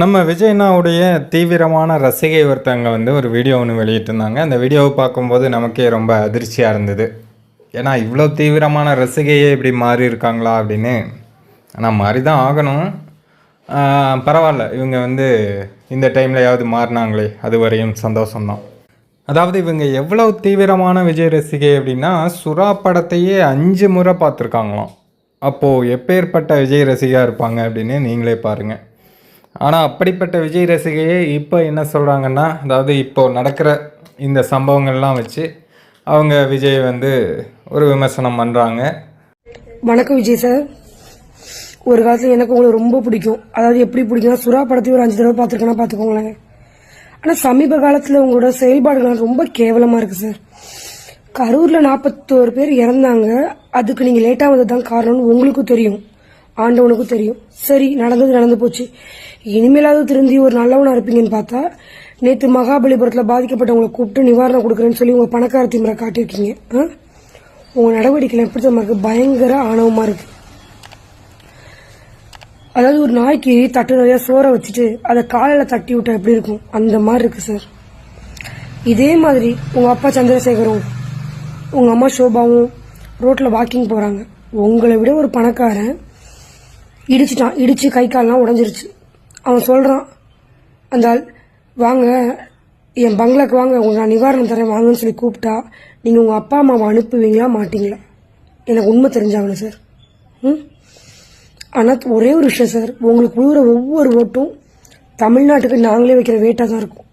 நம்ம விஜய்னாவுடைய தீவிரமான ரசிகை ஒருத்தவங்க வந்து ஒரு வீடியோ ஒன்று வெளியிட்டிருந்தாங்க. அந்த வீடியோவை பார்க்கும்போது நமக்கே ரொம்ப அதிர்ச்சியாக இருந்தது. ஏன்னா இவ்வளோ தீவிரமான ரசிகையே இப்படி மாறி இருக்காங்களா அப்படின்னு. ஆனால் மாறி தான் ஆகணும் பரவாயில்ல. இவங்க வந்து இந்த டைம்லையாவது மாறினாங்களே அது வரையும் சந்தோஷம்தான். அதாவது இவங்க எவ்வளவு தீவிரமான விஜய் ரசிகை அப்படின்னா சுறா படத்தையே அஞ்சு முறை பார்த்துருக்காங்களாம். அப்போது எப்பேற்பட்ட விஜய் ரசிகா இருப்பாங்க அப்படின்னு நீங்களே பாருங்கள் ஆனால் அப்படிப்பட்ட விஜய் ரசிகையே இப்போ என்ன சொல்கிறாங்கன்னா அதாவது இப்போது நடக்கிற இந்த சம்பவங்கள்லாம் வச்சு அவங்க விஜய் வந்து ஒரு விமர்சனம் பண்ணுறாங்க வணக்கம் விஜய் சார். ஒரு காலத்தில் எனக்கு உங்களை ரொம்ப பிடிக்கும். அதாவது எப்படி பிடிக்கும்னா சுறா படத்தையும் ஒரு அஞ்சு தடவை பார்த்துருக்கேன்னா பார்த்துக்கோங்களேன். ஆனால் சமீப காலத்தில் உங்களோட செயல்பாடுகள் ரொம்ப கேவலமாக இருக்குது சார். கரூரில் நாற்பத்தோரு பேர் இறந்தாங்க. அதுக்கு நீங்கள் லேட்டாக வந்தது தான் காரணம்னு உங்களுக்கும் தெரியும். ஆண்டவனுக்கும் தெரியும். சரி நடந்தது நடந்து போச்சு. இனிமேலாவது திருந்தி ஒரு நல்லவனா இருப்பீங்கன்னு பார்த்தா நேற்று மகாபலிபுரத்தில் பாதிக்கப்பட்டவங்களை கூப்பிட்டு நிவாரணம் கொடுக்குறேன்னு சொல்லி உங்கள் பணக்கார திமுறை காட்டியிருக்கீங்க. ஆ? உங்கள் நடவடிக்கைகள் எப்படி தெரியுமா பயங்கர ஆணவமாக இருக்கு. அதாவது ஒரு நாய்க்கு தட்டு நிறைய சோறை வச்சுட்டு அதை காலையில் தட்டி விட்டா எப்படி இருக்கும்? அந்த மாதிரி இருக்கு சார் இதே மாதிரி உங்கள் அப்பா சந்திரசேகரும் உங்கள் அம்மா சோபாவும் ரோட்டில் வாக்கிங் போகிறாங்க உங்களை விட ஒரு பணக்காரன் இடிச்சிட்டான். இடிச்சு கை கால்லாம் உடஞ்சிருச்சு. அவன் சொல்கிறான் அந்த ஆள் வாங்க என் பங்களாக்கு வாங்க. உங்களுக்கு நான் நிவாரணம் தரேன் வாங்கன்னு சொல்லி கூப்பிட்டா நீங்கள் உங்கள் அப்பா அம்மாவை அனுப்புவீங்களா மாட்டிங்களா? எனக்கு உண்மை தெரிஞ்சாகணும் சார். ம்? ஆனால் ஒரே ஒரு விஷயம் சார். உங்களுக்கு விழுகிற ஒவ்வொரு ஓட்டும் தமிழ்நாட்டுக்கு நாங்களே வைக்கிற வேட்டாக தான் இருக்கும்.